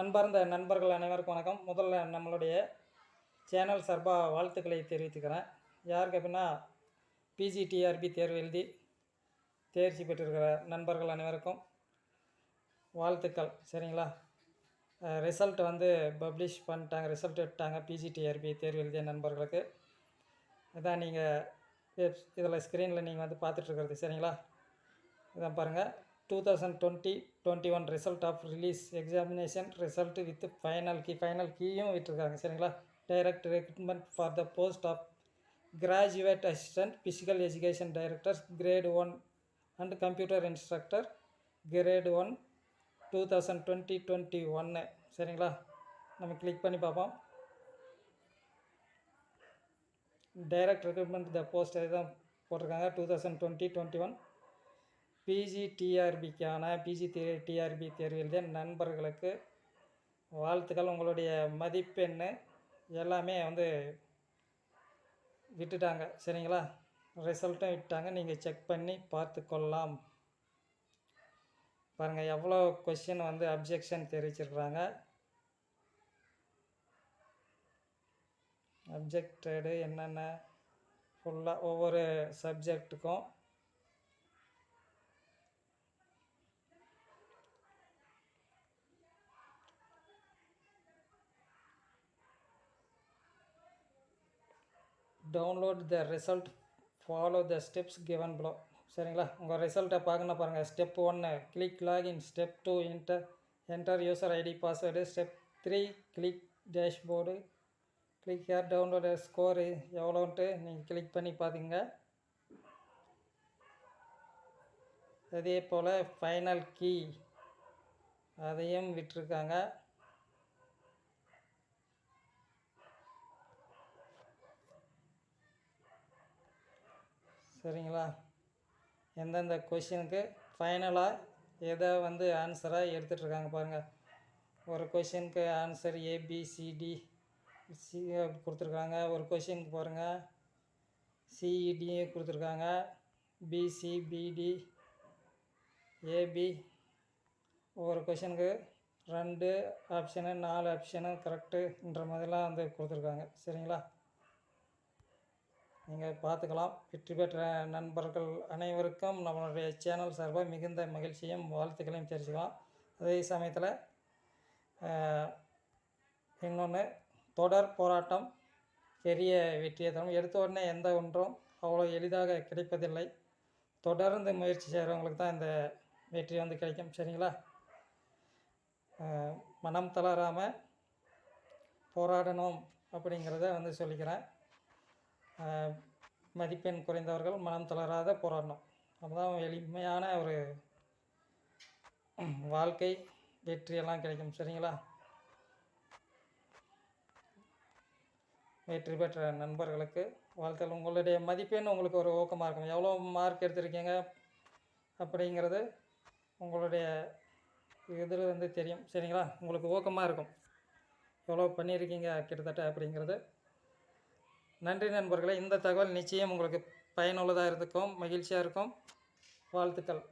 அன்பார்ந்த நண்பர்கள் அனைவருக்கும் வணக்கம். முதல்ல நம்மளுடைய சேனல் சார்பாக வாழ்த்துக்களை தெரிவித்துக்கிறேன். யாருக்கு அப்படின்னா பிஜிடிஆர்பி தேர்வு எழுதி தேர்ச்சி பெற்றிருக்கிற நண்பர்கள் அனைவருக்கும் வாழ்த்துக்கள். சரிங்களா? ரிசல்ட் வந்து பப்ளிஷ் பண்ணிட்டாங்க ரிசல்ட் விட்டாங்க பிஜிடிஆர்பி தேர்வு எழுதிய நண்பர்களுக்கு. இதான் நீங்கள் இதில் ஸ்க்ரீனில் நீங்கள் வந்து பார்த்துட்ருக்கிறது சரிங்களா? இதான் பாருங்கள் two thousand twenty twenty one result of release examination result with final key final கீயும் விட்டுருக்காங்க சரிங்களா direct recruitment for the post of graduate assistant physical education directors grade one and computer instructor grade one two thousand twenty twenty ஒன்று சரிங்களா நம்ம click பண்ணி பார்ப்போம் direct recruitment த post தான் போட்டிருக்காங்க two thousand twenty twenty one PG டிஆர்பிக்கான PG TRB தேர்வு எழுதிய நண்பர்களுக்கு வாழ்த்துக்கள். உங்களுடைய மதிப்பெண் எல்லாமே வந்து விட்டுட்டாங்க. சரிங்களா? ரிசல்ட்டும் விட்டாங்க நீங்கள் செக் பண்ணி பார்த்து கொள்ளலாம் பாருங்கள் எவ்வளோ கொஷின் வந்து அப்ஜெக்ஷன் தெரிவிச்சிருக்கிறாங்க அப்ஜெக்டடு என்னென்ன? ஃபுல்லாக ஒவ்வொரு சப்ஜெக்ட்டுக்கும் download the result follow the steps given below சரிங்களா? உங்கள் ரிசல்ட்டை பார்க்கணும் பாருங்கள் ஸ்டெப் ஒன்று click login step two enter enter user ID password step three click dashboard click here download score எவ்வளோன்ட்டு நீங்கள் கிளிக் பண்ணி பார்த்துங்க அதே போல் ஃபைனல் கீ அதையும் விட்டிருக்காங்க. சரிங்களா? எந்தெந்த கொஷினுக்கு ஃபைனலாக எதை வந்து ஆன்சராக எடுத்துகிட்ருக்காங்க பாருங்கள் ஒரு கொஷினுக்கு ஆன்சர் ஏபிசிடி சி கொடுத்துருக்காங்க. ஒரு கொஷினுக்கு பாருங்கள் e, சிஇடியே கொடுத்துருக்காங்க. பிசிபிடி ஏபி ஒவ்வொரு கொஷினுக்கு ரெண்டு ஆப்ஷனு நாலு ஆப்ஷனு கரெக்டுன்ற மாதிரிலாம் வந்து கொடுத்துருக்காங்க. சரிங்களா? நீங்கள் பார்த்துக்கலாம். வெற்றி பெற்ற நண்பர்கள் அனைவருக்கும் நம்மளுடைய சேனல் சார்பாக மிகுந்த மகிழ்ச்சியும் வாழ்த்துக்களையும் தெரிஞ்சுக்கலாம் அதே சமயத்தில் இன்னொன்று தொடர் போராட்டம் பெரிய வெற்றியை தரும் எடுத்த உடனே எந்த ஒன்றும் அவ்வளோ எளிதாக கிடைப்பதில்லை. தொடர்ந்து முயற்சி செய்கிறவங்களுக்கு தான் இந்த வெற்றி வந்து கிடைக்கும். சரிங்களா? மனம் தளராமல் போராடணும் அப்படிங்கிறத வந்து சொல்லிக்கிறேன். மதிப்பெண் குறைந்தவர்கள் மனம் தளராத போராடணும் அப்போதான் எளிமையான ஒரு வாழ்க்கை. வெற்றியெல்லாம் கிடைக்கும். சரிங்களா? வெற்றி பெற்ற நண்பர்களுக்கு வாழ்த்தல் உங்களுடைய மதிப்பெண் உங்களுக்கு ஒரு ஊக்கமாக இருக்கும். எவ்வளோ மார்க் எடுத்திருக்கீங்க அப்படிங்கிறது உங்களுடைய இதில் வந்து தெரியும். சரிங்களா? உங்களுக்கு ஊக்கமாக இருக்கும். எவ்வளோ பண்ணியிருக்கீங்க? கிட்டத்தட்ட அப்படிங்கிறது நன்றி நண்பர்களே இந்த தகவல் நிச்சயம் உங்களுக்கு பயனுள்ளதாக இருக்கும் மகிழ்ச்சியாக இருக்கும். வாழ்த்துக்கள்.